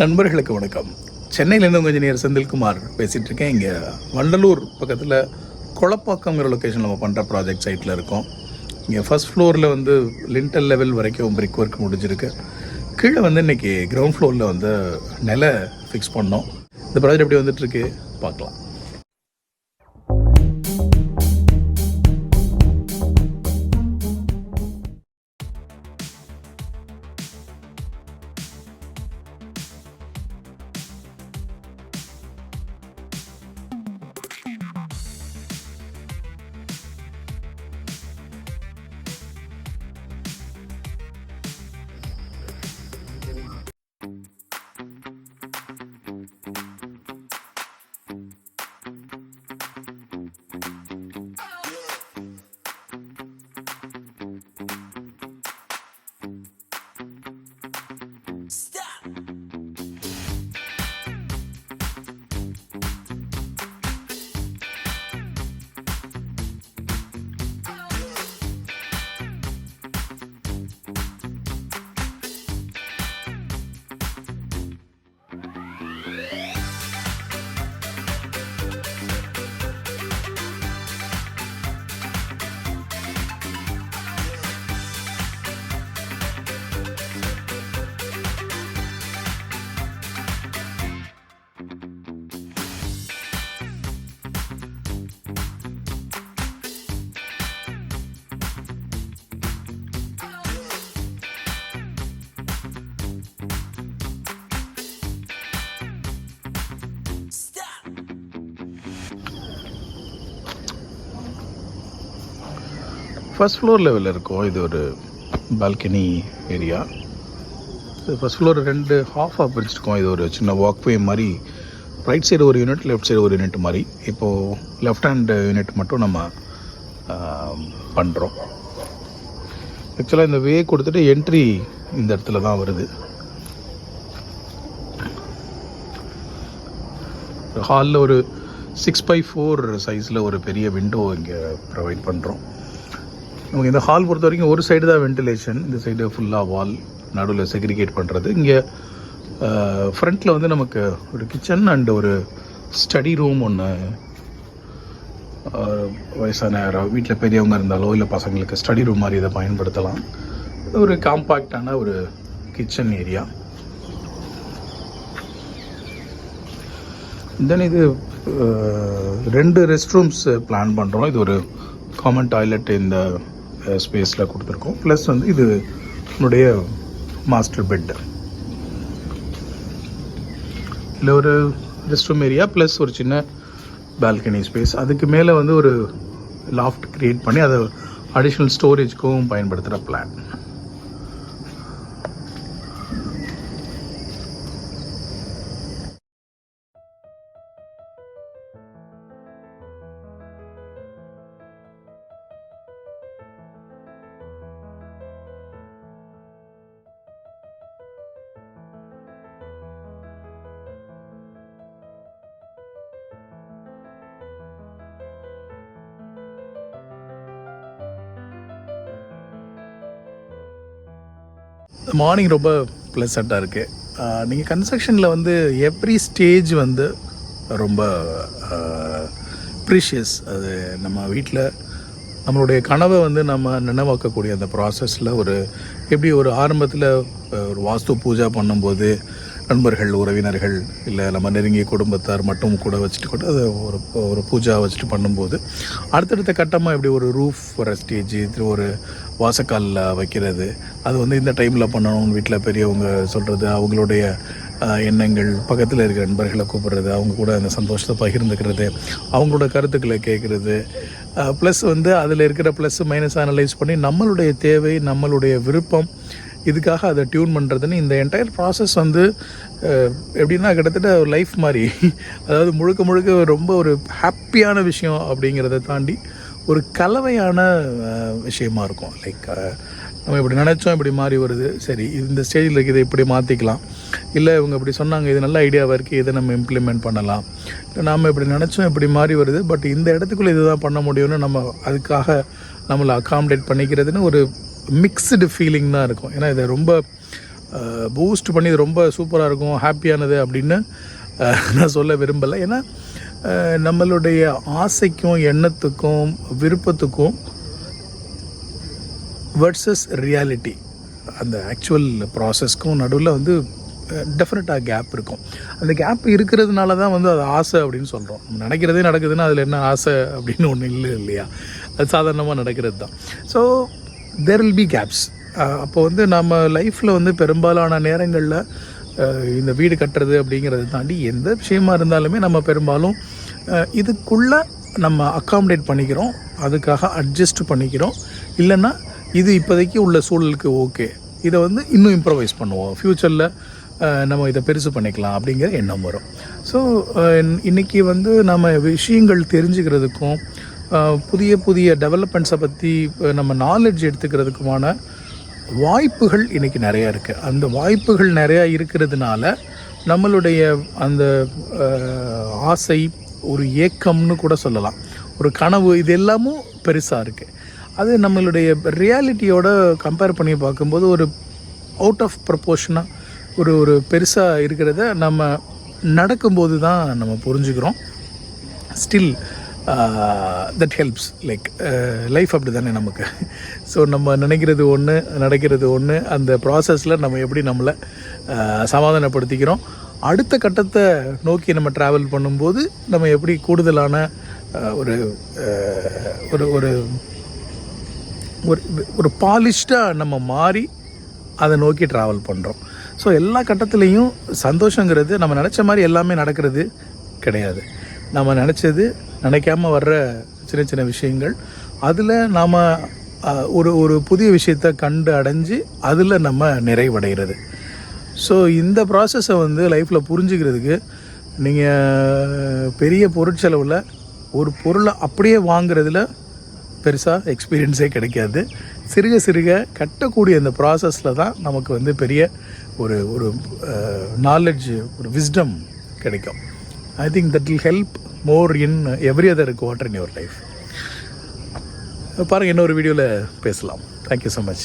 நண்பர்களுக்கு வணக்கம். சென்னையிலேருந்து உங்கள் இன்ஜினியர் செந்தில்குமார் பேசிகிட்டு இருக்கேன். இங்கே வண்டலூர் பக்கத்தில் குளப்பாக்கங்கிற லொக்கேஷன் நம்ம பண்ணுற ப்ராஜெக்ட் சைட்டில் இருக்கோம். இங்கே ஃபர்ஸ்ட் ஃப்ளோரில் வந்து லிண்டல் லெவல் வரைக்கும் பிரிக் ஒர்க் முடிஞ்சிருக்கு. கீழே வந்து இன்றைக்கி கிரவுண்ட் ஃப்ளோரில் வந்து நில ஃபிக்ஸ் பண்ணோம். இந்த ப்ராஜெக்ட் எப்படி வந்துட்டுருக்கு பார்க்கலாம். ஃபர்ஸ்ட் ஃப்ளோர் லெவலில் இருக்கும். இது ஒரு பால்கனி ஏரியா இது ஃபர்ஸ்ட் ஃப்ளோர் ரெண்டு ஹாஃபாக பிரிச்சிருக்கோம் இது ஒரு சின்ன வாக்வே மாதிரி. ரைட் சைடு ஒரு யூனிட் லெஃப்ட் சைடு ஒரு யூனிட் மாதிரி. இப்போது லெஃப்ட் ஹேண்ட் யூனிட் மட்டும் நம்ம பண்ணுறோம் ஆக்சுவலாக இந்த வே கொடுத்துட்டு என்ட்ரி இந்த இடத்துல தான் வருது. ஹாலில் ஒரு சிக்ஸ் பை ஃபோர் சைஸில் ஒரு பெரிய விண்டோ இங்கே ப்ரொவைட் பண்ணுறோம் நமக்கு இந்த ஹால் பொறுத்த வரைக்கும் ஒரு சைடு தான் வென்டிலேஷன் இந்த சைடு ஃபுல்லாக வால் நடுவில் செக்ரிகேட் பண்ணுறது இங்கே ஃப்ரண்ட்டில் வந்து நமக்கு ஒரு கிச்சன் அண்ட் ஒரு ஸ்டடி ரூம் ஒன்று வயசான யாரோ வீட்டில் பெரியவங்க இருந்தாலோ இல்லை பசங்களுக்கு ஸ்டடி ரூம் மாதிரி இதை பயன்படுத்தலாம். இது ஒரு காம்பாக்டான ஒரு கிச்சன் ஏரியா தென் இது ரெண்டு ரெஸ்ட் ரூம்ஸ் பிளான் பண்ணுறோம் இது ஒரு காமன் டாய்லெட் இந்த ஸ்பேஸில் கொடுத்துருக்கோம். ப்ளஸ் வந்து இது என்னுடைய மாஸ்டர் பெட்டு இல்லை ஒரு ரெஸ்ட் ரூம் ஏரியா ப்ளஸ் ஒரு சின்ன பால்கனி ஸ்பேஸ் அதுக்கு மேலே வந்து ஒரு லாஃப்ட் க்ரியேட் பண்ணி அதை அடிஷ்னல் ஸ்டோரேஜ்க்கும் பயன்படுத்துகிற பிளான் மார்னிங் ரொம்ப ப்ளசண்ட்டாக இருக்குது நீங்கள் கன்ஸ்ட்ரக்ஷனில் வந்து எவ்ரி ஸ்டேஜ் வந்து ரொம்ப ப்ரீஷியஸ் அது நம்ம வீட்டில் நம்மளுடைய கனவை வந்து நம்ம நினைவாக்கக்கூடிய அந்த ப்ராசஸில் ஒரு எப்படி ஒரு ஆரம்பத்தில் ஒரு வாஸ்து பூஜை பண்ணும்போது நண்பர்கள் உறவினர்கள் இல்லை நம்ம நெருங்கிய குடும்பத்தார் மட்டும் கூட வச்சுட்டு கூட அதை ஒரு ஒரு பூஜா வச்சுட்டு பண்ணும்போது அடுத்தடுத்த கட்டமாக எப்படி ஒரு ரூஃப் வர ஸ்டேஜ் திரு ஒரு வாசக்காலில் வைக்கிறது. அது வந்து இந்த டைமில் பண்ணணும் வீட்டில் பெரியவங்க சொல்கிறது அவங்களுடைய எண்ணங்கள் பக்கத்தில் இருக்கிற நண்பர்களை கூப்பிடுறது அவங்க கூட அந்த சந்தோஷத்தை பகிர்ந்துக்கிறது அவங்களோட கருத்துக்களை கேட்குறது. ப்ளஸ் வந்து அதில் இருக்கிற ப்ளஸ் மைனஸ் அனலைஸ் பண்ணி நம்மளுடைய தேவை நம்மளுடைய விருப்பம் இதுக்காக அதை டியூன் பண்ணுறதுன்னு இந்த என்டையர் ப்ராசஸ் வந்து எப்படின்னா கிட்டத்தட்ட ஒரு லைஃப் மாதிரி. அதாவது முழுக்க முழுக்க ரொம்ப ஒரு ஹாப்பியான விஷயம் அப்படிங்கிறத தாண்டி ஒரு கலவையான விஷயமா இருக்கும். லைக் நம்ம இப்படி நினச்சோம் இப்படி மாறி வருது. சரி இந்த ஸ்டேஜில் இதை இப்படி மாற்றிக்கலாம் இல்லை இவங்க இப்படி சொன்னாங்க இது நல்ல ஐடியாவாக இருக்குது இதை நம்ம இம்ப்ளிமெண்ட் பண்ணலாம். நாம் இப்படி நினச்சோம் இப்படி மாறி வருது. பட் இந்த இடத்துக்குள்ளே இதுதான் பண்ண முடியும்னு நம்ம அதுக்காக நம்மளை அகாமடேட் பண்ணிக்கிறதுன்னு ஒரு மிக்ஸ்டு ஃபீலிங் தான் இருக்கும். ஏன்னா இதை ரொம்ப பூஸ்ட் பண்ணி இது ரொம்ப சூப்பராக இருக்கும் ஹாப்பியானது அப்படின்னு நான் சொல்ல விரும்பலை. ஏன்னா நம்மளுடைய ஆசைக்கும் எண்ணத்துக்கும் விருப்பத்துக்கும் வர்சஸ் ரியாலிட்டி அந்த ஆக்சுவல் ப்ராசஸ்க்கும் நடுவில் வந்து டெஃபினட்டாக கேப் இருக்கும். அந்த கேப் இருக்கிறதுனால தான் வந்து அது ஆசை அப்படின்னு சொல்கிறோம் நினைக்கிறதே நடக்குதுன்னா அதில் என்ன ஆசை அப்படின்னு ஒன்று இல்லை இல்லையா? அது சாதாரணமாக நடக்கிறது தான் so there will be gaps அப்போ வந்து நம்ம லைஃப்பில் வந்து பெரும்பாலான நேரங்களில் இந்த வீடு கட்டுறது அப்படிங்கிறத தாண்டி எந்த விஷயமா இருந்தாலுமே நம்ம பெரும்பாலும் இதுக்குள்ளே இதுக்குள்ள நம்ம அக்காமடேட் பண்ணிக்கிறோம். அதுக்காக அட்ஜஸ்ட் பண்ணிக்கிறோம். இல்லைன்னா இது இப்போதைக்கு உள்ள சூழலுக்கு ஓகே இதை வந்து இன்னும் இம்ப்ரவைஸ் பண்ணுவோம். ஃப்யூச்சரில் நம்ம இதை பெருசு பண்ணிக்கலாம் அப்படிங்கிற எண்ணம் வரும். ஸோ இன்றைக்கி வந்து நம்ம விஷயங்கள் தெரிஞ்சுக்கிறதுக்கும் புதிய புதிய டெவலப்மெண்ட்ஸை பற்றி நம்ம நாலெட்ஜ் எடுத்துக்கிறதுக்குமான வாய்ப்புகள் இன்றைக்கி நிறையா இருக்குது அந்த வாய்ப்புகள் நிறையா இருக்கிறதுனால நம்மளுடைய அந்த ஆசை ஒரு ஏக்கம்னு கூட சொல்லலாம். ஒரு கனவு இது எல்லாமும் பெருசாக இருக்குது அது நம்மளுடைய ரியாலிட்டியோட கம்பேர் பண்ணி பார்க்கும்போது ஒரு அவுட் ஆஃப் ப்ரப்போர்ஷனாக ஒரு ஒரு பெருசாக இருக்கிறத நம்ம நடக்கும்போது தான் நம்ம புரிஞ்சுக்கிறோம். Still that helps like life அப்படி தானே நமக்கு. ஸோ நம்ம நினைக்கிறது ஒன்று நடக்கிறது ஒன்று அந்த ப்ராசஸில் நம்ம எப்படி நம்மளை uh, சமாதானப்படுத்திக்கிறோம். அடுத்த கட்டத்தை நோக்கி நம்ம ட்ராவல் பண்ணும்போது நம்ம எப்படி கூடுதலான uh, uh, ஒரு ஒரு ஒரு ஒரு ஒரு பாலிஷ்டாக நம்ம மாறி அதை நோக்கி ட்ராவல் பண்ணுறோம் ஸோ எல்லா கட்டத்துலேயும் சந்தோஷங்கிறது நம்ம நினச்ச மாதிரி எல்லாமே நடக்கிறது கிடையாது. நம்ம நினச்சது நினைக்காம வர்ற சின்ன சின்ன விஷயங்கள். அதில் நாம் ஒரு ஒரு புதிய விஷயத்தை கண்டு அடைஞ்சு அதில் நம்ம நிறைவடைகிறது. ஸோ இந்த ப்ராசஸை வந்து லைஃப்பில் புரிஞ்சுக்கிறதுக்கு நீங்கள் பெரிய பொருட்செலவில் ஒரு பொருளை அப்படியே வாங்குறதுல பெருசாக எக்ஸ்பீரியன்ஸே கிடைக்காது. சிறுக சிறுக கட்டக்கூடிய அந்த ப்ராசஸில் தான் நமக்கு வந்து பெரிய ஒரு ஒரு நாலெட்ஜ் ஒரு விஸ்டம் கிடைக்கும். I think that will help more in every other quarter in your life பாருங்கள் இன்னொரு வீடியோவில் பேசலாம். Thank you so much